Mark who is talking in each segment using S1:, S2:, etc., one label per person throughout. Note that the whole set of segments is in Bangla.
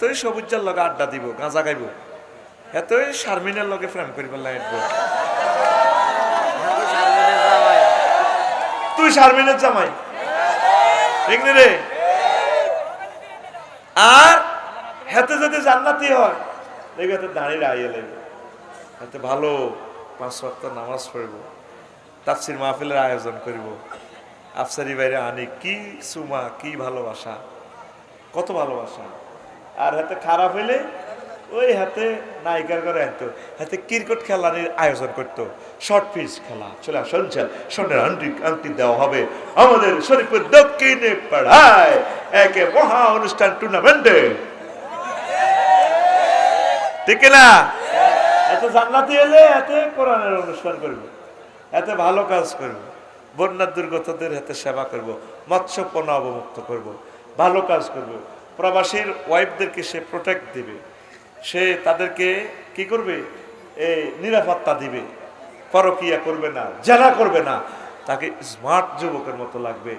S1: তুই সবুজের লগে আড্ডা দিব, গাঁজা গাইব এতই শারমিনের লগে প্রেম করিব লাগব তুই শারমিনের জামাই। ঠিক রে? আর হেতে যদি জান্নাতি হয়, দেখবে হাতে দাঁড়িয়ে আইয়ে লাগবে। হাতে ভালো পাঁচ ওয়াক্ত নামাজ পড়ব, তাফসির মাহফিলের আয়োজন করিব। আফসারি বাইরে আনি, কি সুমা, কি ভালোবাসা, কত ভালোবাসা। আর হাতে খারাপ হইলে ওই হাতে নায়িকার করে আনতো হাতে ক্রিকেট খেলার আয়োজন করতো। শর্ট পিচ খেলা। চলে শুনছেন সোনার আংটি আংটি দেওয়া হবে। আমাদের শরীফের দক্ষিণে পাড়ায় একে মহা অনুষ্ঠান টুর্নামেন্টে। ঠিক না এত জান্নাতি এলে এতে কোরআনের অনুষ্ঠান করব। এতে ভালো কাজ করব। বন্যার দুর্গতদের হাতে সেবা করব। মৎস্য পণ্য অবমুক্ত করব। ভালো কাজ করব। প্রবাসীর ওয়াইফদেরকে সে প্রোটেক্ট দিবে। সে তাদেরকে কি করবে? এই নিরাপত্তা দিবে। পরকিয়া করবে না জেলা করবে না। তাকে স্মার্ট যুবকের মতো লাগবে।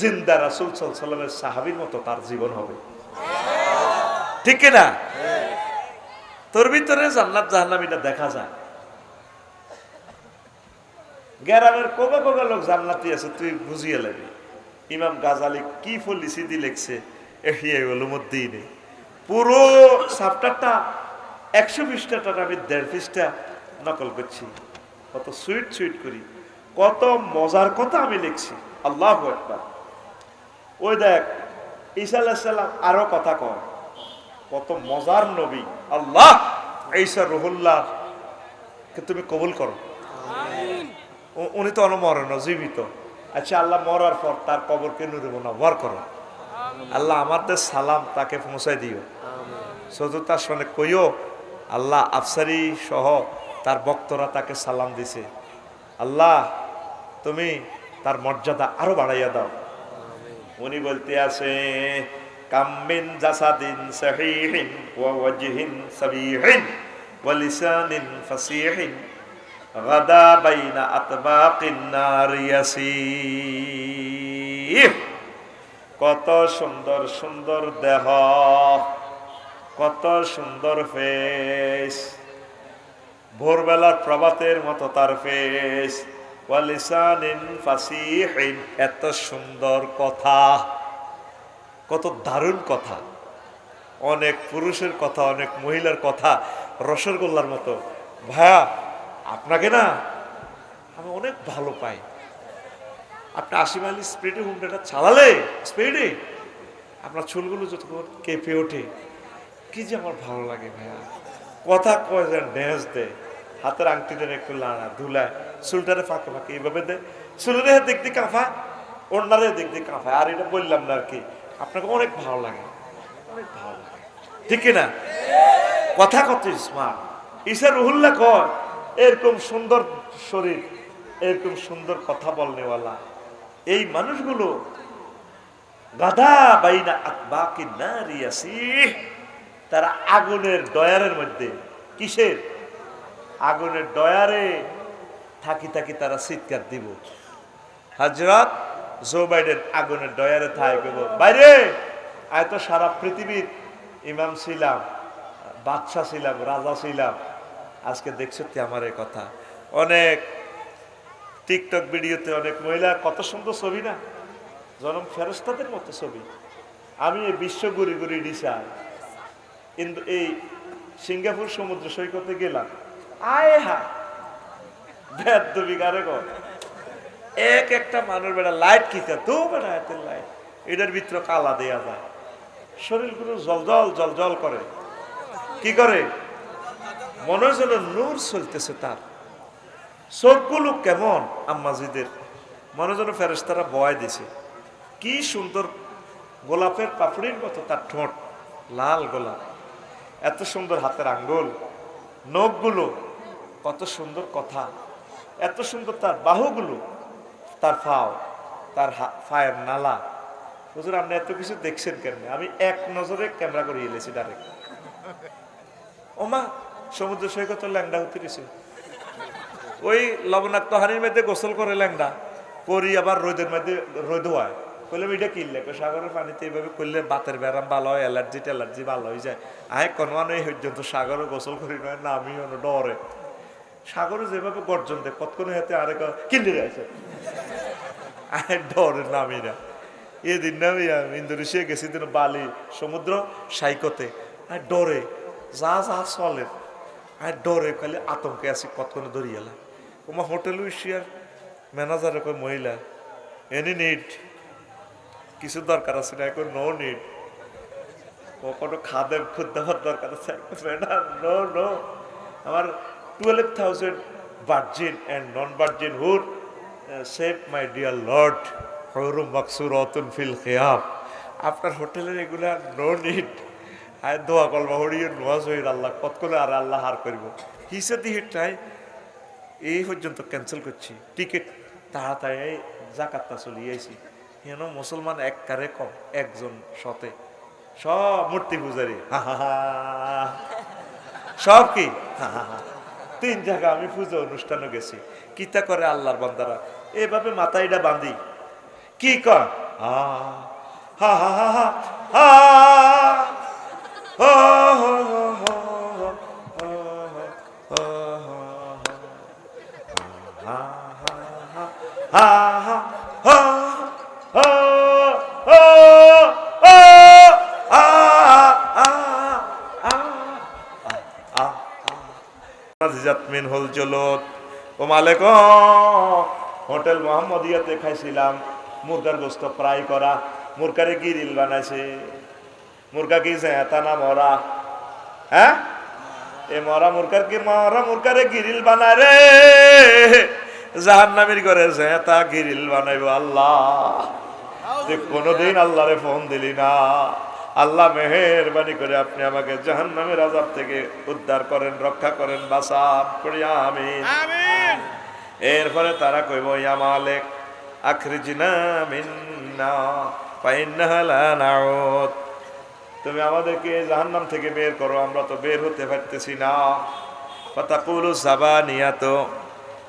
S1: জিন্দা রাসুল সাল্লামের সাহাবির মতো তার জীবন হবে। ঠিক না? তোর ভিতরে জান্নাত জাহান্নামিটা দেখা যায়। গ্যারামের কোগা কোগা লোক জান্নাতি আছে, তুই বুঝিয়ে লাগবি ইমাম গাজালি কি ফলিসি দি লেখছে? এহিয়ে ওলুমুদ্দিনে পুরো সাপ্টারটা একশো পৃষ্ঠাটা আমি দেড় পৃষ্ঠা নকল করছি। কত সুইট সুইট করি। কত মজার কথা আমি লিখছি। আল্লাহ একবার ওই দেখ ঈসা আলাহিসাল্লাম আরও কথা কয়। কত মজার নবী। আল্লাহ! ঈসা রহুল্লাহ তুমি কবুল করো। উনি তো অনমরণ জীবিত। আচ্ছা আল্লাহ মরার পর তার কবরকে নুরে মোনাব্বর করো। আল্লাহ আমাদের সালাম তাকে পৌঁছাই দিও। চতুর্থার সনে কইও আল্লাহ আফসারি সহ তার বক্তরা তাকে সালাম দিছে। আল্লাহ তুমি তার মর্যাদা আরও বাড়াইয়া দাও। উনি বলতে আছে কাম্মিন জাসাদিন সহিহিন ওয়া ওয়াজহিন সাবিহিন ওয়া লিসানিন ফাসিহিন গাদা বাইনা আতবাকিন নার ইয়াসির কত সুন্দর সুন্দর দেহ, কত সুন্দর ফেস ভোরবেলার প্রভাতের মতো তার ফেস এত সুন্দর কথা। কত দারুণ কথা। অনেক পুরুষের কথা, অনেক মহিলার কথা, রসগোল্লার মতো। ভায়া আপনাকে না আমি অনেক ভালো পাই। আপনি আশি মাইল স্পিডে হুন্ডাটা চালালে স্পিডে আপনার চুলগুলো যতক্ষণ কেঁপে ওঠে। কি যে আমার ভালো লাগে ভাইয়া। কথা কয় যেন ড্যান্স দেয় হাতের আংটিদের একটু লাড়া ধুলায় চুলটারে ফাঁকে ফাঁকে এইভাবে দেয় চুলের দিক দিয়ে কাঁফায় অন্যারে দিক দিয়ে কাঁফায় আর এটা বললাম না আর কি, আপনাকে অনেক ভালো লাগে। অনেক ভালো লাগে। ঠিক না? কথা কত স্মার্ট। ঈশা রহুল্লা কয়, এরকম সুন্দর শরীর, এরকম সুন্দর কথা বলনেওয়ালা এই মানুষগুলো নারিয়াসি তারা আগুনের ডয়ারের মধ্যে, কিসের? আগুনের ডয়ারে থাকি থাকি তারা চিৎকার দিব। হাজরত জো বাইডেন আগুনের ডয়ারে থাই কেব বাইরে, আয় তো সারা পৃথিবীর ইমাম ছিলাম, বাদশাহ ছিলাম, রাজা ছিলাম, আজকে দেখছ তুই আমার কথা। অনেক টিকটক ভিডিওতে অনেক মহিলা, কত সুন্দর ছবি না? জনম ফেরস্তাদের মতো ছবি। আমি এই বিশ্ব ঘুরি ঘুরি ডিসাই কিন্তু এই সিঙ্গাপুর সমুদ্র সৈকতে গেলাম। আয় হা! বেদ বিঘারে গো এক একটা মানুষ বেড়া লাইট কিতা, তো বেড়া হাতের লাইট। এটার ভিতরে কালা দেয়া যায়। শরীরগুলো জল জল জল জল করে। কি করে? মনে হয় যেন নূর চলতেছে তার। চোখগুলো কেমন আম্মাজিদের? মনে যেন ফেরেস্তারা বয় দিছে। কি সুন্দর গোলাপের পাপড়ির মতো তার ঠোঁট, লাল গোলাপ। এত সুন্দর হাতের আঙ্গুল, নখগুলো, কত সুন্দর কথা। এত সুন্দর তার বাহুগুলো, তার ফাও, তার ফায়ের নালা। হুজুর, আপনি এত কিছু দেখছেন কেন আমি এক নজরে ক্যামেরা করে এলেছি ডাইরেক্ট ওমা, সমুদ্র সৈকত ল্যাংডা হতে দিছে ওই লবণাক্ত হানির মধ্যে গোসল করে ল্যাংডা করি আবার রোদের মধ্যে রোদ হয়। বললাম এটা কিনলে সাগরের পানিতে এইভাবে করলে বাতের ব্যারাম ভালো হয়, অ্যালার্জি ট্যালার্জি ভালো হয়ে যায়। আয় কোনো মানে এই পর্যন্ত সাগরে গোসল করি নয় না আমি অন্য ডরে। সাগরে যেভাবে গর্জন দেয়, কতক্ষণ হাতে আরেক কিনতে গেছে আয় ডরে নামি না। এদিন না আমি ইন্দোনেশিয়া গেছি দিন বালি সমুদ্র সাইকতে। আর ডরে, যা যা চলে। আর ডরে খালি আতঙ্কে আছি, কতক্ষণে ধরিয়ে এলাম। তোমার হোটেল উইশিয়ার ম্যানেজার কয়, মহিলা এনি নিড কিছু দরকার আছে না? এখন নো নিড কোনো খাদে খুদ দেওয়ার দরকার আছে? ম্যাডাম নো নো আমার twelve thousand virgin and non virgin hood save my dear lord হরুম মাকসুর অতুন ফিল খেয়াব আপনার হোটেলের এগুলা নো নিড আয়, দোয়া কলবা হরিয়ে নোয়াজ হয়ে আল্লাহ, কত করে আর আল্লাহ হার করব। দিয়ে টাই এই পর্যন্ত ক্যান্সেল করছি। টিকিট তাড়াতাড়ি জাকাতটা চলিয়ে আইছি। কেন মুসলমান এক কারে কম, একজন সতে। সব মূর্তি পূজারি। সব কি। তিন জায়গা আমি পুজো অনুষ্ঠানে গেছি। কিতা করে আল্লাহর বান্দারা? এভাবে মাথায়টা বাঁধি। কি কর হা, হো হো। হো হো হো হো হো হো হা হা হা হা হা হা আ আ আ আ আজিজাত মিন হল জলত ও মালিক হোটেল মোহাম্মদিয়াতে খাইছিলাম মুরগার গোস্ত ফ্রাই করা মুরগারে গিরিল বানাইছে মুরগা কি জেতা না মরা হ্যাঁ এ মরা মুরগার কি মরা মুরগারে গিরিল বানায় রে জাহান্নামের করে জেতা গিরিল বানাইব আল্লাহ। যে কোনোদিন আল্লাহরে ফোন দিলি না। আল্লাহ মেহেরবানি করে আপনি আমাকে জাহান্নামের আজাব থেকে উদ্ধার করেন রক্ষা করেন বাসাব করিয়া আমি এরপরে তারা কইব ইয়া মালিক আখরিজনা মিন্না ফাইন্নাহা লা নাউদ। তুমি আমাদেরকে জাহান্নাম থেকে বের করো আমরা তো বের হতে পারতেছি না। ফাতাকুলু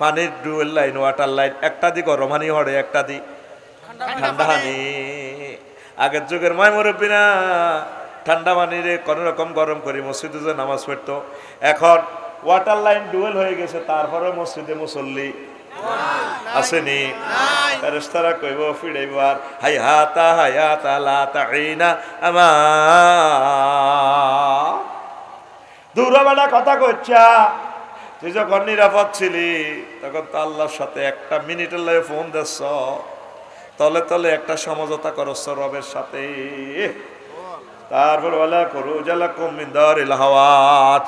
S1: পানির ডুয়েল লাইন, ওয়াটার লাইন, একটা দি গরম হানি হরে একটা দি ঠান্ডা হানি। আগের যুগের মায় মুরব্বীরা ঠান্ডা পানিরে কোনো রকম গরম করে, মসজিদে যে নামাজ পড়তো। এখন ওয়াটার লাইন ডুয়েল হয়ে গেছে তারপরে মসজিদে মুসল্লি আসেনি। ফেরেশতারা কইব, ফিরাইব আর হাই হাতা হায়াতা, লা তাইনা আমা। দূরবেলা কথা কচ্ছা তুই যখন নিরাপদ ছিলি, তখন তো আল্লাহর সাথে একটা মিনিটের লাগে ফোন দিচ্ছ। তলে তলে একটা সমঝোতা করছ রবের সাথে। তারপর বলা করু জ্বালা কমিন্দার ইলাহাওয়াত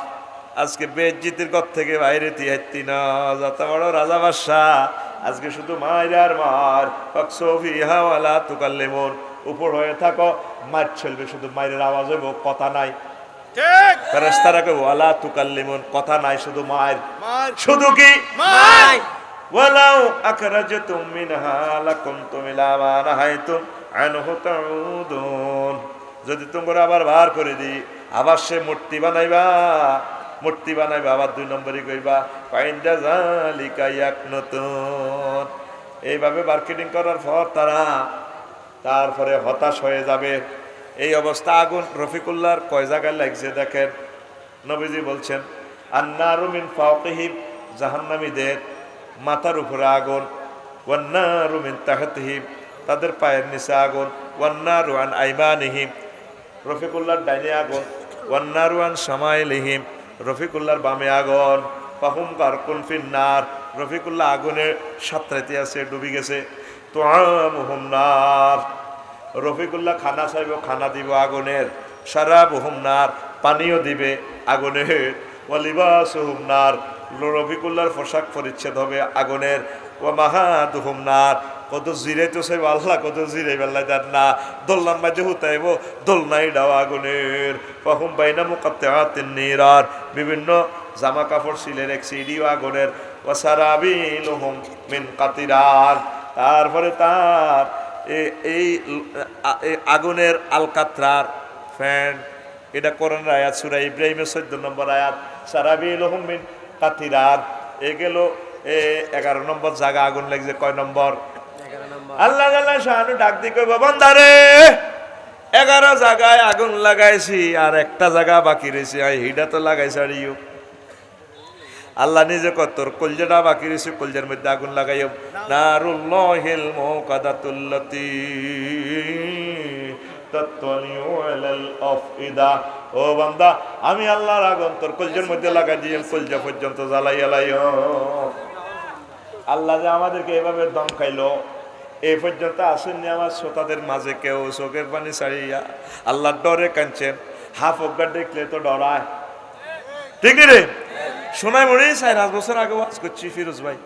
S1: আজকে বেজ্জিতির ঘর থেকে বাইরে তিয়াত্তি না। যত বড় রাজা বাদশাহ, আজকে শুধু মায়ের আর মার। ফকসফি হাওয়ালা তুকাল্লেমন। উপর হয়ে থাকো মার চলবে শুধু মায়ের আওয়াজ হইব, কথা নাই।
S2: ঠিক।
S1: ফেরেশতারাকে ওয়ালা তুকাল্লিমুন কথা নাই শুধু মায়ের। শুধু কি? ওয়ালাউ আখরাজতুম মিনহা লাকুনতুম ইলা মা নাহাইতুম আনহু তাউদুন। যদি তোমরা আবার বার করে দি আবার সে মূর্তি বানাইবা মূর্তি বানাইবা আবার দুই নম্বরই কইবা পাইন্দা জালিকা ইয়াক নতুন এইভাবে মার্কেটিং করার পর তারা তারপরে হতাশ হয়ে যাবে। এই অবস্থা আগুন রফিকুল্লাহর কয় জায়গায় লাগছে দেখেন? নবীজি বলছেন, আন্নারু মিন ফাওকিহিম জাহান্নামীদের মাথার উপরে আগুন, ওয়ান্নারু মিন তাহতিহিম তাদের পায়ের নিচে আগুন, ওয়ান্নারু আন আইমানিহিম রফিকুল্লাহর ডাইনে আগুন, ওয়ান্নারু আন সামাইলিহিম রফিকুল্লাহর বামে আগুন পাহুম কারকুন ফিন্নার রফিকুল্লাহ আগুনে সাতরাইতে আছে, ডুবি গেছে তো নার রফিকুল্লাহ খানা চাইব খানা দিব আগুনের সারা বহুমনার পানিও দিবে আগুনের ওয়ালিবাস হুমনার রফিকুল্লাহর পোশাক পরিচ্ছেদ হবে আগুনের ও মাহাদুহুম নার। কত জিরাই তো সে আল্লাহ কত জিরাই বেল্লাই তার না। দোলনার মাঝে হুতাইব দোলনাই ডাও আগুনের। ফাহুম বাইনা মুকাত্তে হাতের নিরার। বিভিন্ন জামা কাপড় সিলের এক সিডিও আগুনের। ও সারাবিলহুম মিন কাতিরার। তারপরে তার এই আগুনের আলকাত্রার ফ্যান এটা কোরআন আয়াত সুরা ইব্রাহিমের চোদ্দ নম্বর আয়াত সারাবিল মিন কাতিরার এ গেল এ এগারো নম্বর জায়গা আগুন লাগছে কয় নম্বর? আল্লাহ আল্লাহ শাহানু ডাক দি কইব বন্দারে এগারো জায়গায় আগুন লাগাইছি আর একটা জায়গা বাকি রয়েছে হিডা তো লাগাইছে আর ইউ। আল্লাহ নিজে কত তোর কলজাটা বাকি রয়েছে, কলজার মধ্যে আগুন লাগাইও। নারুল্লাহিল মুকাদাতুল্লাতি তাত্তালিউ আলাল আফইদা। ও বান্দা, আমি আল্লাহর আগুন তোর কলজার মধ্যে লাগাই দিয়ে কলজা পর্যন্ত জ্বালাই আলাইও আল্লাহ যে আমাদেরকে এভাবে দম খাইলো এই পর্যন্ত আসেননি আমার শ্রোতাদের মাঝে কেউ, চোখের পানি ছাড়িয়া। আল্লাহর ডরে কাঁদছেন, হাফ অজ্ঞা দেখলে তো ডরায়। ঠিক রে? শোনাই মনে চাই, পাঁচ বছর আগে ওয়াজ করছি ফিরোজ ভাই।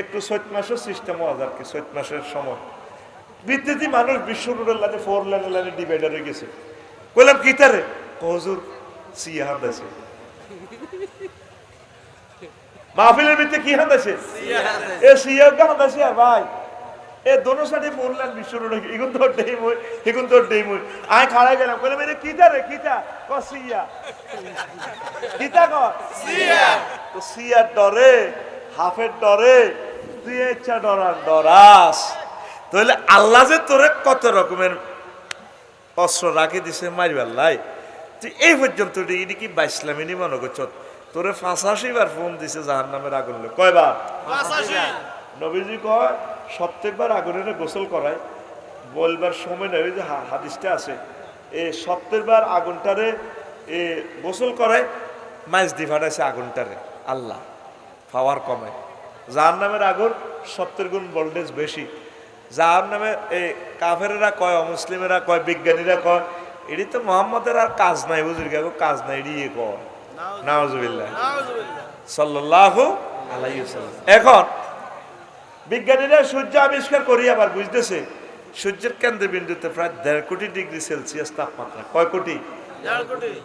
S1: একটু চৈত মাসের সিস্টেম ওয়াজ আর কি, চৈত মাসের সময়। বিদ্যুতি মানুষ বিশ্ব রোডের লাইনে ফোর লাইনে লাইনে ডিভাইডার গেছে। বললাম কি তারে? হজুর সিয়া হাত আছে মাহফিলের ভিতরে কি হাত আছে এ সিয়া হাত আছে আর ভাই এ দোনো সাইডে বললেন বিশ্ব রোডে ইগুন তোর ডেই মই ইগুন তোর ডেই মই। আয় খাড়াই গেলাম। কিতা রে কিতা ক সিয়া। কিতা ক সিয়া। তো সিয়ার ডরে হাফের ডরে তুই ইচ্ছা ডরার ডরাস। তাহলে আল্লাহ যে তোরে কত রকমের অস্ত্র রাখি দিছে মারিবার লাই। তুই এই পর্যন্ত এটি কি বাইসলামিনি মনে করছ? তোরে ফাঁসাশি বার ফোন দিছে জাহান নামের আগুন কয়বার? নবীজি কয় প্রত্যেকবার আগুনের গোসল করায় বলবার সময় নয় ওই যে হাদিসটা আছে এ সপ্তাহবার আগুনটারে এ গোসল করায় মাছ দি ফাটাইছে আগুনটারে আল্লাহ পাওয়ার কমে। যার নামের আগুন সত্তর গুণ ভোল্টেজ বেশি। যার নামে এই কাফেরেরা কয় অমুসলিমেরা কয় বিজ্ঞানীরা কয় এটি তো মোহাম্মদের আর কাজ নাই বুঝলি কাকু কাজ নাই এটি ইয়ে কয়। নাওজুবিল্লাহ আলাইহি এখন বিজ্ঞানীরা সূর্য আবিষ্কার করি আবার বুঝতেছে সূর্যের কেন্দ্রবিন্দুতে প্রায় দেড় কোটি ডিগ্রি সেলসিয়াস তাপমাত্রা। কয় কোটি?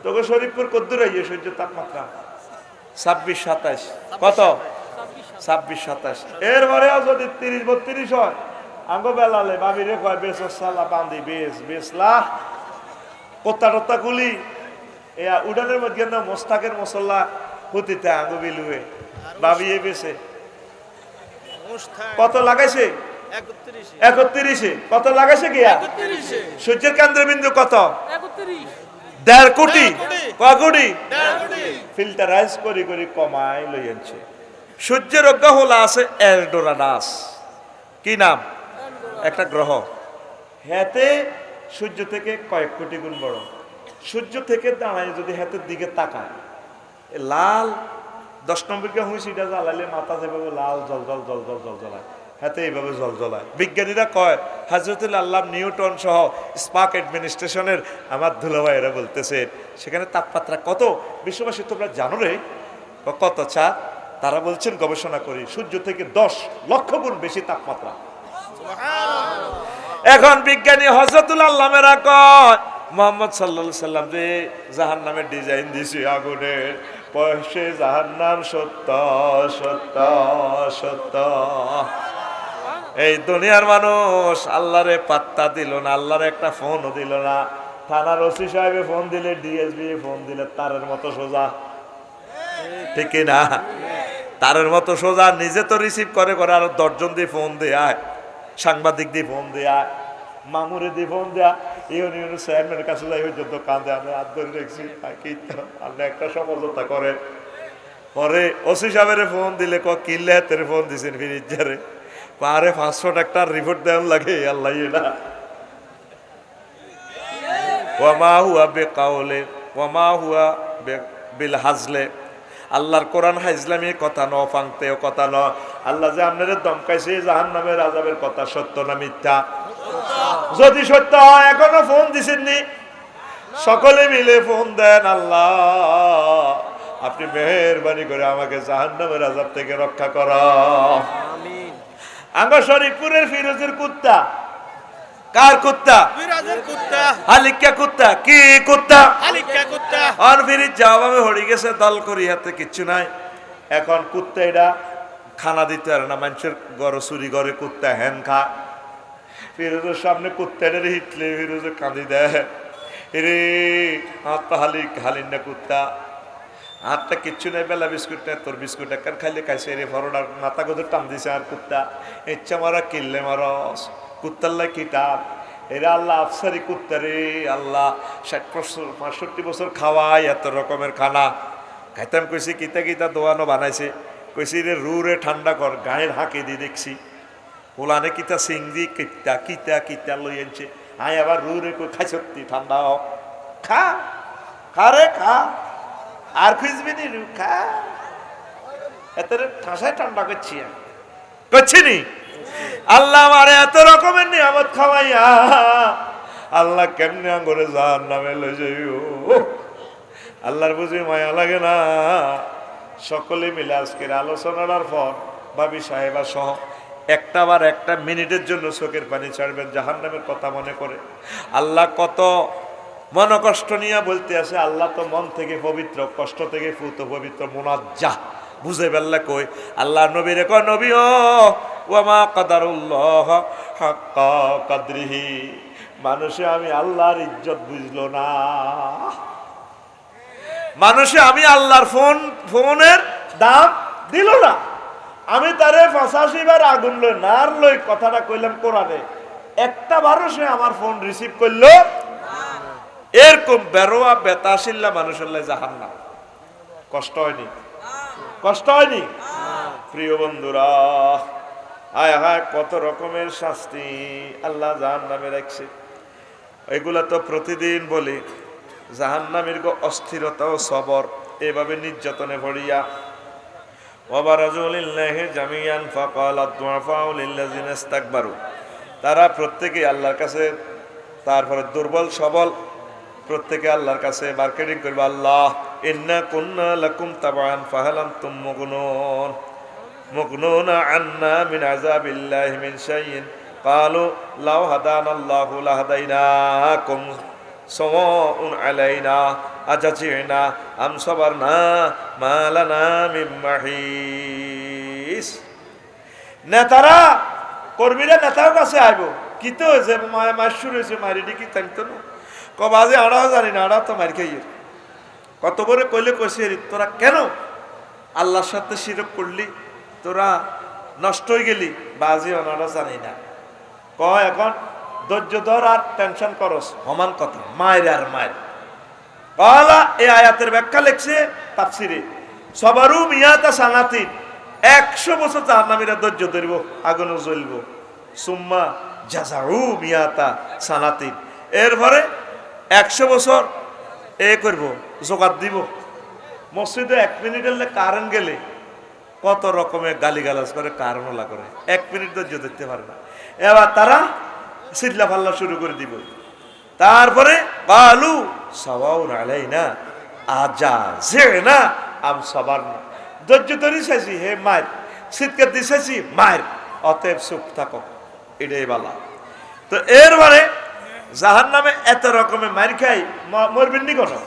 S1: তোকে শরীরপুর কদ্দুর আইয়ে সূর্যের তাপমাত্রা। ছাব্বিশ সাতাশ। কত? ছাব্বিশ সাতাশ। এরপরেও যদি তিরিশ বত্রিশ হয় আঙ্গ বেলালে বাবি রে কয় বেশ সালা বান্ধি বেশ বেশলা কোত্তা টোত্তা কুলি। এ উডানের মধ্যে মোস্তাকের মশলা হুতিতে আঙ্গ বিলুয়ে। বাবিয়ে বেছে। কত লাগাইছে? একত্রিশে। কত লাগাইছে গিয়া? সূর্যের কেন্দ্রবিন্দু কত? দেড় কোটি। কয় কোটি। ফিল্টারাইজ করি করি কমাই লই আনছে সূর্যের অজ্ঞা হলা আছে এলডোরাডাস কি নাম? একটা গ্রহ। হেতে সূর্য থেকে কয়েক কোটি গুণ বড়। সূর্য থেকে দাঁড়ায় যদি হাতের দিকে তাকায় লাল দশ নম্বর কে হুঁসি এটা জ্বালালে মাথা যেভাবে লাল জল জল জল জল জল জ্বলায়। হাতে এইভাবে জল জ্বলায়। বিজ্ঞানীরা কয় হাজরতুল আল্লাহ নিউটন সহ স্পার্ক অ্যাডমিনিস্ট্রেশনের আমার ধুলাভাইয়েরা বলতেছে সেখানে তাপমাত্রা কত? বিশ্ববাসী তোমরা জানো রে? কত চা? তারা বলছেন গবেষণা করি সূর্য থেকে দশ লক্ষ গুণ বেশি তাপমাত্রা। এখন বিজ্ঞানী হজরতুল আল্লামেরা কয় মোহাম্মদ সাল্লা সাল্লাম যে জাহান নামের ডিজাইন দিছে আগুনের পয়সে জাহান নাম সত্য সত্য সত্য। এই দুনিয়ার মানুষ আল্লাহরে পাত্তা দিল না, আল্লাহর একটা ফোনও দিল না। থানার ওসি সাহেবে ফোন দিলে, ডিএসবি ফোন দিলে, তারের মতো সোজা। ঠিক কি না? তারের মতো সোজা, নিজে তো রিসিভ করে করে আর দশজন দিয়ে ফোন দেয়। সাংবাদিক দিয়ে ফোন দেয়। মামুরে দিয়ে ফোন দেয়া। ইউনিয়ন চেয়ারম্যানের কাছে যাই পর্যন্ত কাঁদে আমরা হাত ধরে রেখেছি আপনি একটা সমঝোতা করেন পরে ওসি সাহেবের ফোন দিলে ক কিনলে হাতের ফোন দিছেন ফিরিজারে পারে পাঁচশো টাকার রিপোর্ট দেওয়ার লাগে, আল্লাহ না। ওয়ামা হুয়া বে কাউলে ওয়ামা হুয়া বিল হাজলে। আল্লাহর কোরআন হাইজলামি কথা ন ফাংতেও কথা ন আল্লাহ যে আপনাদের দমকাইছে জাহান নামের আজাবের কথা সত্য না মিথ্যা? যদি সত্য হয় এখনও ফোন দিছেননি। সকলে মিলে ফোন দেন আল্লাহ। আপনি মেহরবানি করে আমাকে জাহান নামের আজাব থেকে রক্ষা করা। আঙ্গ শরীফপুরের ফিরোজের কুত্তা। কার
S2: কুত্তা?
S1: হালিকা কুত্তা। কি কুত্তা?
S2: আলিকা কুত্তা।
S1: অন ফিরির জবাবে হড়ি গেছে দল করি হাতে কিচ্ছু নাই। এখন কুত্তা এটা খানা দিতে পারে না মানুষের গড় চুরি করে কুত্তা হ্যান খা ফিরোজের সামনে কুত্তা এটা হিটলে, ফিরোজে কাঁদি দেয়। রে হাতটা হালি হালিন না কুত্তা। হাতটা কিচ্ছু নাই, বেলা বিস্কুট নাই, তোর বিস্কুট একখান খাইলে খাইছে রে ফরোডার মাথা গোদের টান দিছে আর কুত্তা। ইচ্ছা মারা কিনলে মারস কুত্তাল্লাই কি টান? এরা আল্লাহ, আফসারি কুত্তা রে, আল্লাহ, ষাট বছর পঁয়ষট্টি বছর খাওয়াই এত রকমের খানা। খাইতাম কইছি, কিতা কিতা দোয়ানো বানাইছে। কইছি রে রু রে ঠান্ডা কর, গায়ের হাঁকে দিয়ে দেখছি। পোলানে কিতা সিংদি কিতা কিতা কিতা লই আনছে। আয় আবার রু রে কই খাই সত্যি ঠান্ডা হ খা খা রে, খা। আর খুঁজবি নি রু, খা। এত রে ঠাসায় ঠান্ডা করছি। করছি নি? আল্লাহ আমারে এত রকমের নিয়ামত খাওয়াইয়া, আল্লাহ কেমনে আঙ্গরে যার নামে লই যাইও আল্লাহর বুঝি মায়া লাগে না। সকলে মিলে আজকের আলোচনার পর ভাবি সাহেবা সহ একটা বার একটা মিনিটের জন্য চোখের পানি ছাড়বেন জাহান নামের কথা মনে করে। আল্লাহ কত মন কষ্ট নিয়ে বলতে আছে আল্লাহ তো মন থেকে পবিত্র, কষ্ট থেকে ফুত পবিত্র মোনাজ্জা বুঝে বেল্লা কই? আল্লাহ নবী রে কয়, নবী ও, ওয়ামা কাদারুল্লাহ কাদরিহি। মানুষে, আমি আল্লাহর ইজ্জত বুঝলো না। মানুষে, আমি আল্লাহর ফোন, ফোনের দাম দিল না। আমি তারে পঁচাশি বার আগুন লই নার লই কথাটা কইলাম কোরআনে। একটা বারও সে আমার ফোন রিসিভ করল। এরকম বেরোয়া বেতাশিল্লা মানুষের লাই জাহান না কষ্ট হয়নি? কষ্ট হয়নি? প্রিয় বন্ধুরা, হায় হায়, কত রকমের শাস্তি আল্লাহ জাহান নামে রাখছে এগুলা তো প্রতিদিন বলি, জাহান্নামের গো অস্থিরতা ও সবর, এভাবে নির্যাতনে ভরিয়া ওয়াবারাজুলিল্লাহি জামিয়ান ফাকালাত দুআফাউ লিল্লাযিনা ইস্তাকবারু তারা প্রত্যেকে আল্লাহর কাছে তারপরে দুর্বল সবল প্রত্যেকে আল্লাহর কাছে মার্কেটিং করবে আল্লাহ ইন্না কুন্না লাকুম তাবান ফাহাল আনতুম মুগনুন মুগনুন আন্না মিন আযাবিল্লাহি মিন শাইইন قالوا لو هدانا الله لهديناكم সাওয়াউন আলাইনা, আজাজিনা আম সাবারনা মালানা মিন মাহিস। নেতারা, কর্মীরা নেতার কাছে আইব। কিতো যে মাস শুরু হয়েছে মারিডি কি তাইতো না? কবাজে আড়াও জানি না আড়াও তো মার খাইয়ের। কত করে কইলে কইছে তোরা কেন আল্লাহর সাথে শিরক করলি? তোরা নষ্ট হয়ে গেলি বাজে ওনারা জানি না। ক এখন ধৈর্য ধর আর টেনশন করস। সমান কথা, মায়ের আর মায়ের। কলা এই আয়াতের ব্যাখ্যা লেখছে তাফসিরে। সবারু মিয়াতা সানাতিন, একশো বছর জাহান্নামীরা ধৈর্য ধরব, আগুনে জ্বলব। সুম্মা জাজাউ মিয়াতা সানাতিন। এরপরে একশো বছর এ করব, জোগাড় দিব। মসজিদে এক মিনিটের কারেন্ট গেলে, কত রকমের গালিগালাজ করে কারণলা করে। এক মিনিট ধৈর্য ধরতে পারে না। এবার তারা সিল্লা ফাল্লা শুরু করে দিব। তারপরে, বালু সবাও আলাই না আজা যে না আম সবার না ধৈর্য ধরে চাইছি, হে মায়ের। শীতকে দিছেছি মায়ের। অতএব সুখ থাকো, এটাই বালা। তো এরপরে জাহান নামে এত রকমের মার খাই মরবেন নি কোনো?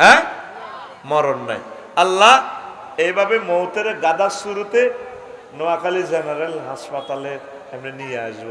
S1: হ্যাঁ? মরণ নাই। আল্লাহ এইভাবে মৌতের গাদার শুরুতে নোয়াখালী জেনারেল হাসপাতালে এমনি নিয়ে আসব।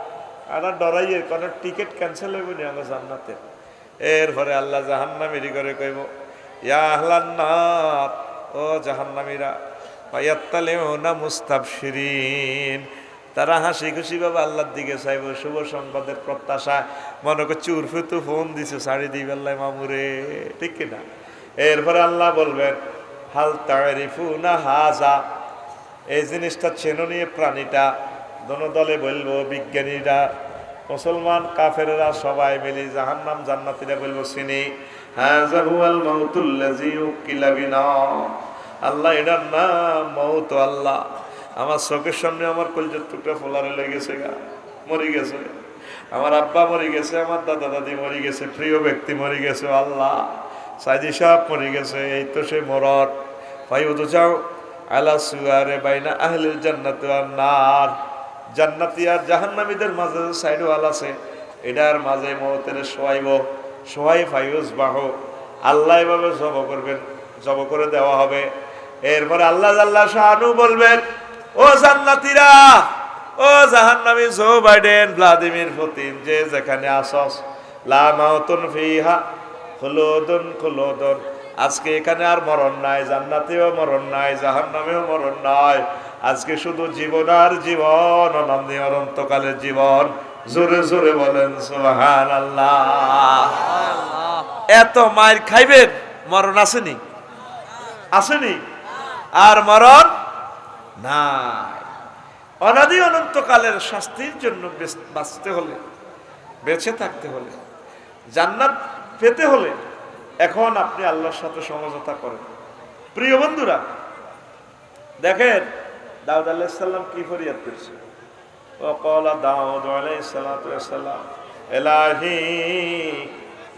S1: আর ডরাইয়ে, কোনো টিকিট ক্যান্সেল হইব নি আমার জান্নাতের এরপরে আল্লাহ জাহান্নামিরি করে কইব, ইয়া আহলান্নাত ও জাহান্নামীরা, ফায়াত্তালিউনা মুস্তাবশিরিন। তারা হাসি খুশি ভাবে আল্লাহর দিকে চাইব, শুভ সংবাদের প্রত্যাশা। মনে করছে উর্ফে তো ফোন দিছে শাড়ি দিই বেল্লাই মামুরে, ঠিক কিনা? এরপরে আল্লাহ বলবেন, হাল তারিফু না হাজা? এই জিনিসটা চেনো নিয়ে প্রাণীটা। দোনো দলে বলব, বিজ্ঞানীরা, মুসলমান কাফেরেরা সবাই মিলে জাহান্নাম জান্নাতীরা বলব চিনি হাযা আল্লাহ, এটার নাম মৌত আল্লাহ। আমার চোখের সামনে আমার কলজার টুকরা ফোলারে লেগেছে গা, মরে গেছে। আমার আব্বা মরে গেছে, আমার দাদা দাদি মরে গেছে, প্রিয় ব্যক্তি মরে গেছে আল্লাহ। সাইদি সাহেব মরে গেছে, এই তো সে মরট ভাই তো যাও, আলা সুয়ারে বাইনা আহলিল জান্নাত নার। জান্নাতি আর জাহান্নামীদের মাঝে যে সাইড ওয়াল আছে, এটার মাঝে মৌতের সোয়াইব সোয়াই ফাইউস বাহ। আল্লাহ এভাবে জব করবেন, জব করে দেওয়া হবে। এরপরে আল্লাহ আল্লাহ শাহানু বলবেন, ও জান্নাতিরা, ও জাহান্নামী জো বাইডেন, ভ্লাদিমির পুতিন, যে যেখানে আসস, লা মাউতুন ফিহা, খুলুদুন খুলুদুন। আজকে এখানে আর মরণ নাই, জান্নাতেও মরণ নাই, জাহান্নামেও মরণ নাই। আজকে শুধু জীবন আর জীবন অনন্দ অনন্তকালের জীবন। জোরে জোরে বলেন আল্লাহ এত মায়ের খাইবেন, মরণ আসেনি? আসেনি? আর মরণ না অনাদি অনন্তকালের শাস্তির জন্য বাঁচতে হলে, বেঁচে থাকতে হলে, জান্নাত পেতে হলে এখন আপনি আল্লাহর সাথে সমঝোতা করেন। প্রিয় বন্ধুরা, দেখেন দাউদ আলাইসাল্লাম কি ফরিয়াদ করছে وقال داود عليه الصلاة والسلام إلهي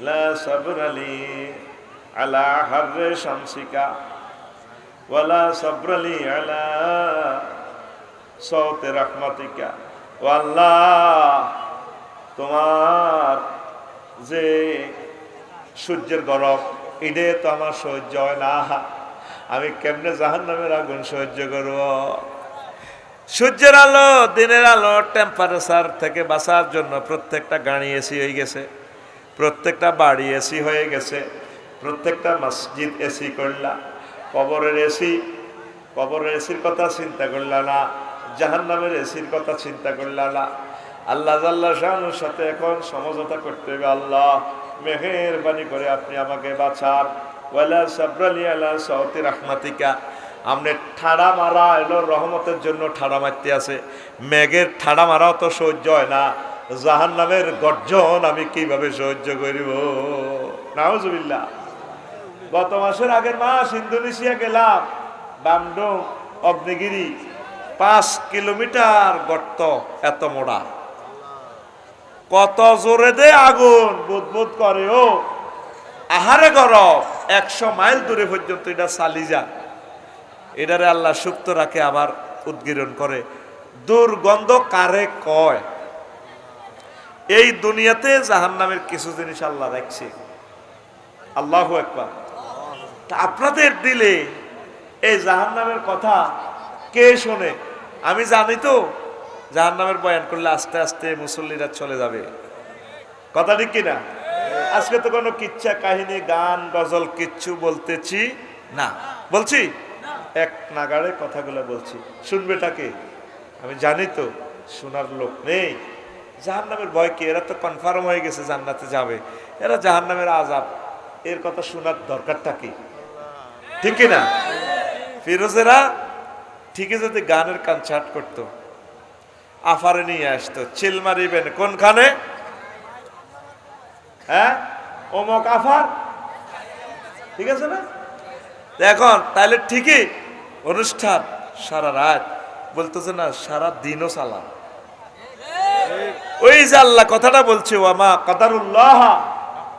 S1: لا صبر لي على حر شمسك ولا صبر لي على صوت رحمتك والله তোমার যে সূর্যের গরম ইডে তো আমার সহ্য হয় না আমি কেমনে জাহান নামের আগুন সহ্য করব সূর্যের আলো, দিনের আলো টেম্পারেচার থেকে বাঁচার জন্য প্রত্যেকটা গাড়ি এসি হয়ে গেছে, প্রত্যেকটা বাড়ি এসি হয়ে গেছে, প্রত্যেকটা মসজিদ এসি করলা, কবরের এসি কবরের এসির কথা চিন্তা করলা না জাহান নামের এসির কথা চিন্তা করলা না। আল্লাহ আল্লাহ শাহানুর সাথে এখন সমঝোতা করতে হবে, আল্লাহ মেহেরবানি করে আপনি আমাকে বাঁচান। ওয়ালা সাবরালি আলা সহতি রাহমাতিকা। আপনি ঠাড়া মারা এলো রহমতের জন্য ঠাড়া মারতে আছে। মেঘের ঠাড়া মারাও তো সহ্য হয় না। জাহান নামের গর্জন আমি কীভাবে সহ্য করিব? নাউজুবিল্লাহ। গত মাসের আগের মাস ইন্দোনেশিয়া গেলাম বামডোং অগ্নিগিরি, পাঁচ কিলোমিটার গর্ত, এত মোড়া। কত জোরে দে আগুন বুদবুদ করে, ও। আহারে গরম, একশো মাইল দূরে পর্যন্ত এটা চালি যা এটারে আল্লাহ সুপ্ত রাখে, আবার উদ্গীরণ করে। দুর্গন্ধ কারে কয়? এই দুনিয়াতে জাহান নামের কিছু জিনিস আল্লাহ রাখছে। আল্লাহ একবার আপনাদের দিলে এই জাহান নামের কথা কে শোনে? আমি জানি তো জাহান নামের বয়ান করলে আস্তে আস্তে মুসল্লিরা চলে যাবে। কথা ঠিক কিনা? আজকে তো কোনো কিচ্ছা কাহিনী, গান, গজল কিচ্ছু বলতেছি না। বলছি? এক নাগাড়ে কথাগুলো বলছি। শুনবেটাকে আমি জানি তো, শোনার লোক নেই। জাহান নামের ভয় কি? এরা তো কনফার্ম হয়ে গেছে জান্নাতে যাবে। এরা জাহান নামের আজাব এর কথা শোনার দরকারটা কি? ঠিক কিনা? ফিরোজেরা ঠিকই যদি গানের কনসার্ট করতো, আফারে নিয়ে আসতো, চিল মারিবেন কোনখানে? হ্যাঁ? অমক আফার? ঠিক আছে না? এখন তাহলে ঠিকই অনুষ্ঠান সারা রাত। বলতেছে না, সারা দিনও চালা ওই যে আল্লাহ কথাটা বলছে, ওয়ামা কাদারুল্লাহ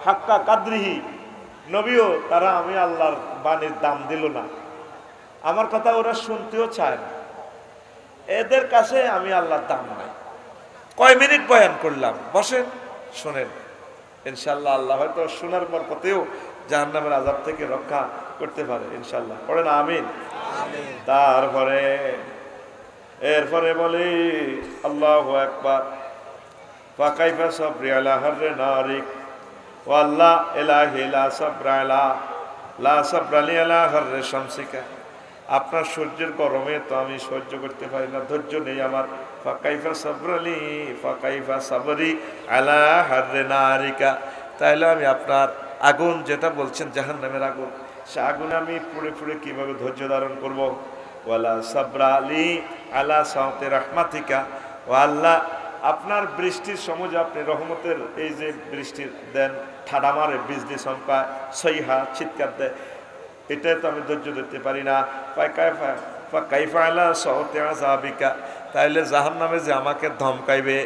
S1: হাক্কা কাদ্রিহি। নবীও, তারা, আমি আল্লাহর বাণীর দাম দিল না। আমার কথা ওরা শুনতেও চায় না। এদের কাছে আমি আল্লাহর দাম নাই। কয় মিনিট বয়ান করলাম। বসেন, শোনেন। ইনশাল্লাহ আল্লাহ হয়তো শোনার বরকতেও জাহান্নামের আজাব থেকে রক্ষা করতে পারে ইনশাল্লাহ পড়েন, আমিন। তারপরে, এরপরে বলি, আল্লাহ একবার ফাকাইফা সবরি আলা হররে নারিক ও আল্লাহ এলাহি লা সবরা আলা, লা সবরালি আলা হররে শামসিকা। আপনার সূর্যের গরমে তো আমি সহ্য করতে পারি না, ধৈর্য নেই আমার। ফাকাইফা সবরালি ফাকাইফা সাবরি আলা হররে নারিকা। তাইলে আমি আপনার আগুন যেটা বলছেন জাহান নামের আগুন সে আগুনে আমি পুড়ে পুড়ে কীভাবে ধৈর্য ধারণ করব? ওয়ালা সাবরা আলী আলা সাউতে রহমাতিকা। ও আল্লাহ আপনার বৃষ্টির সময় যে আপনি রহমতের এই যে বৃষ্টির দেন, ঠাডা মারে বিজলি চমকায় সইহা চিৎকার দেয় এটাই তো আমি ধৈর্য ধরতে পারি না। কাইফা আলা সহতে আজাবিকা তাইলে জাহান নামে যে আমাকে ধমকাইবে,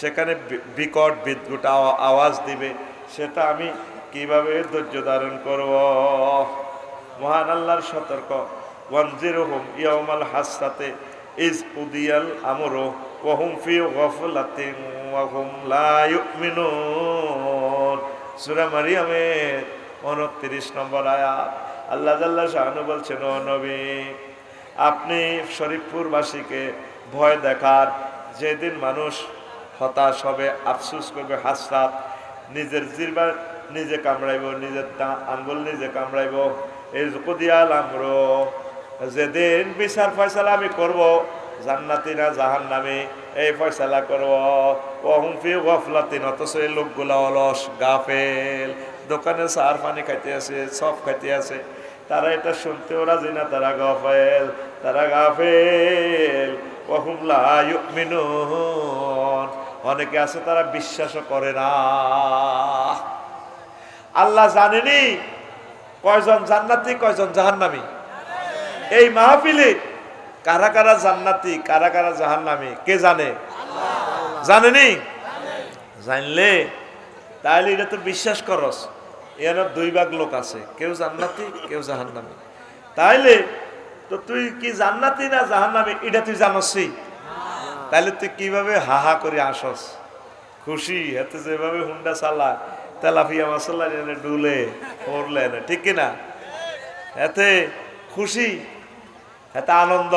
S1: সেখানে বিকট বিদ্যুৎ আওয়াজ দিবে, সেটা আমি কীভাবে ধৈর্য ধারণ করব? মহান আল্লাহর সতর্ক। ওয়ানজির হুম ইয়ামাল হাসাতে ইজ আমরো ওহুম ফি গফলাতিন ওয়াহুম লা ইউমিনুন। সূরা মারিয়ামের 29 নম্বর আল্লাহ শাহানু বলছেন আপনি শরীফপুরবাসীকে ভয় দেখার যেদিন মানুষ হতাশ হবে, আফসুস করবে, হাসরাত নিজের জিরবার নিজে কামড়াইব নিজের আঙ্গুল নিজে কামড়াইব। এই কুদিয়াল আমরো, যেদিন বিচার ফয়সালা আমি করব, জান্নাতি না জাহান নামে এই ফয়সালা করব। ও হুমফি গফলাতিন, অথচ এই লোকগুলা অলস, গাফেল। দোকানে সার পানি খাইতে আছে, সব খাইতে আছে। তারা এটা শুনতেও রাজি না, তারা গাফেল তারা গাফেল। ও হুমলা অনেকে আছে তারা বিশ্বাসও করে না। আল্লাহ জানেনি কয়জন জান্নাতি, কয়জন জাহান্নামী। এই মাহফিলে কারা কারা জান্নাতি, কারা কারা জাহান্নামী, কে জানে? জানেনি? জানলে? তাহলে এটা তো বিশ্বাস করস এর দুই ভাগ লোক আছে, কেউ জান্নাতি, কেউ জাহান্নামী। তাইলে তো তুই কি জান্নাতি না জাহান্নামী, এটা তুই জানসই তাহলে তুই কীভাবে হাহা করে আসস? খুশি, এতে যেভাবে হুন্ডা চালা তেলাফিয়া মশলা এনে ডুলে, পড়লে না, ঠিক কিনা? এতে খুশি, এতে আনন্দ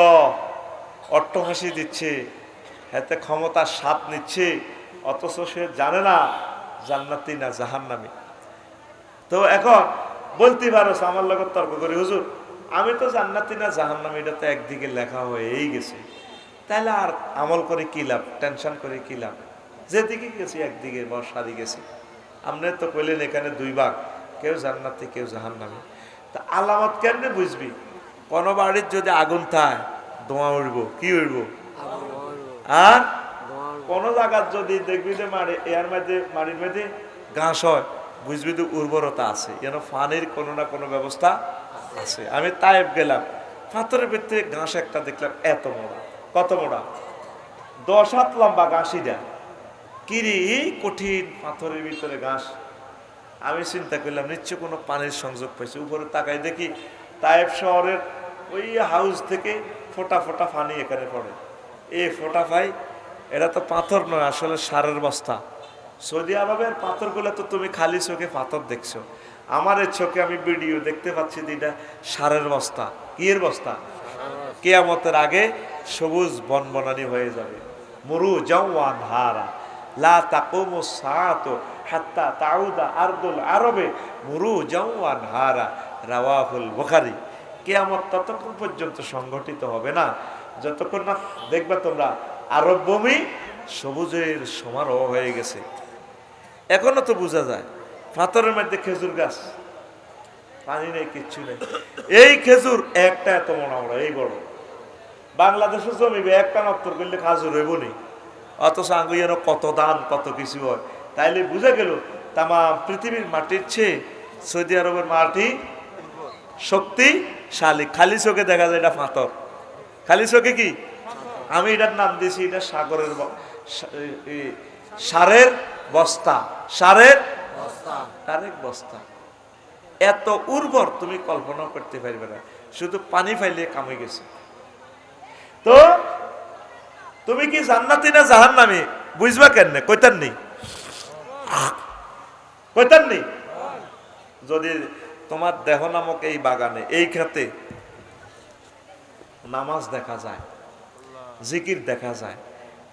S1: অট্টহাসি দিচ্ছে, এতে ক্ষমতার স্বাদ নিচ্ছে, অথচ সে জানে না জান্নাতি না জাহান্নামি। তো এখন বলতে পারো আমার লগত তর্ক করি, হুজুর, আমি তো জান্নাতি না জাহান্নামি এটা তো একদিকে লেখা হয়েই গেছে। তাহলে আর আমল করে কি লাভ, টেনশন করে কি লাভ? যেদিকে গেছি একদিকে, বর্ষাদি গেছি। আপনি তো কইলেন এখানে দুই ভাগ কেউ জান্নাতি, কেউ জাহান্নামি। তা আলামত কেমনে বুঝবি? কোন বাড়ির যদি আগুন থায়, ধোঁয়া উঠব কি উঠব আর কোন জায়গার যদি দেখবি যে মারি এর মধ্যে মাটির মধ্যে ঘাস হয়, বুঝবি তো উর্বরতা আছে। যেন ফানির কোনো না কোনো ব্যবস্থা আছে। আমি তাইব গেলাম, পাথরের ভিতরে ঘাস একটা দেখলাম, এত মোড়া, কত মোড়া? দশ হাত লম্বা ঘাসিটা কিরি কঠিন পাথরের ভিতরে ঘাস। আমি চিন্তা করলাম, নিশ্চয় কোনো পানির সংযোগ পাইছে। উপরে তাকাই দেখি তাইব শহরের ওই হাউস থেকে ফোটা ফোটা পানি এখানে পড়ে। এ ফোটা পাই, এটা তো পাথর নয়, আসলে সারের বস্তা। সৌদি আরবের পাথরগুলো তো তুমি খালি চোখে পাথর দেখছ। আমার এই চোখে আমি ভিডিও দেখতে পাচ্ছি এটা সারের বস্তা। কিয়ের বস্তা? কেয়ামতের আগে সবুজ বনবনানি হয়ে যাবে। মরু জওয়ান হারা। লা হাত্তা আরবে ততক্ষণ পর্যন্ত সংগঠিত হবে না। যতক্ষণ না দেখবে তোমরা আরব ভূমি সবুজের সমারোহ হয়ে গেছে। এখনও তো বোঝা যায়, পাথরের মধ্যে খেজুর গাছ। পানি নেই, কিচ্ছু নেই। এই খেজুর একটা এত মনে আমরা এই বড়। বাংলাদেশে জমিবে একটা নত্তর করলে খাজুর হইব নি। অথচ আঙ্গু কত দান, কত কিছু হয়। তাইলে বুঝা গেল তামা পৃথিবীর মাটির চেয়ে সৌদি আরবের মাটি শক্তিশালী। খালি চোখে দেখা যায় এটা পাথর। খালি চোখে কি? আমি এটার নাম দিয়েছি, এটা সাগরের সারের বস্তা। সারের সারের বস্তা। এত উর্বর, তুমি কল্পনা করতে পারবে না। শুধু পানি ফাইলে কামে গেছে। তো তুমি কি জান্নাতি না জাহান নামি বুঝবা কেন কইতার নেই। কইতার নেই? যদি তোমার দেহ নামক এই বাগানে, এই খাতে নামাজ দেখা যায়, জিকির দেখা যায়,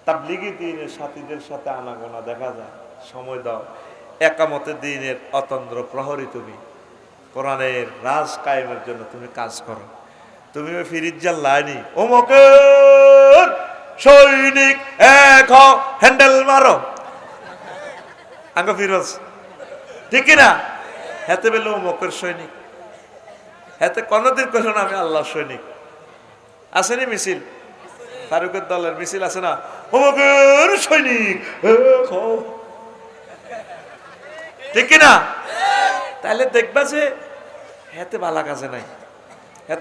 S1: তাবলিগি দিনের সাথীদের সাথে আনাগোনা দেখা যায়, সময় দাও। একামতে দিনের অতন্দ্র প্রহরী তুমি। কোরআনের রাজ কায়েমের জন্য তুমি কাজ করো। তুমি ফিরিজ্জার লাইনি ওমকের সৈনিক, এক হ্যান্ডেল মারো। আঙ্গ ফিরোজ ঠিক কিনা? হেতে বেলে ওমকের সৈনিক। হেতে কোনদিন কইল না আমি আল্লাহ সৈনিক। আসেনি মিছিল? ফারুকের দলের মিছিল আছে না? অমুকের সৈনিক। ঠিক কিনা? তাহলে দেখবা যে হেতে বালা কাজে নাই।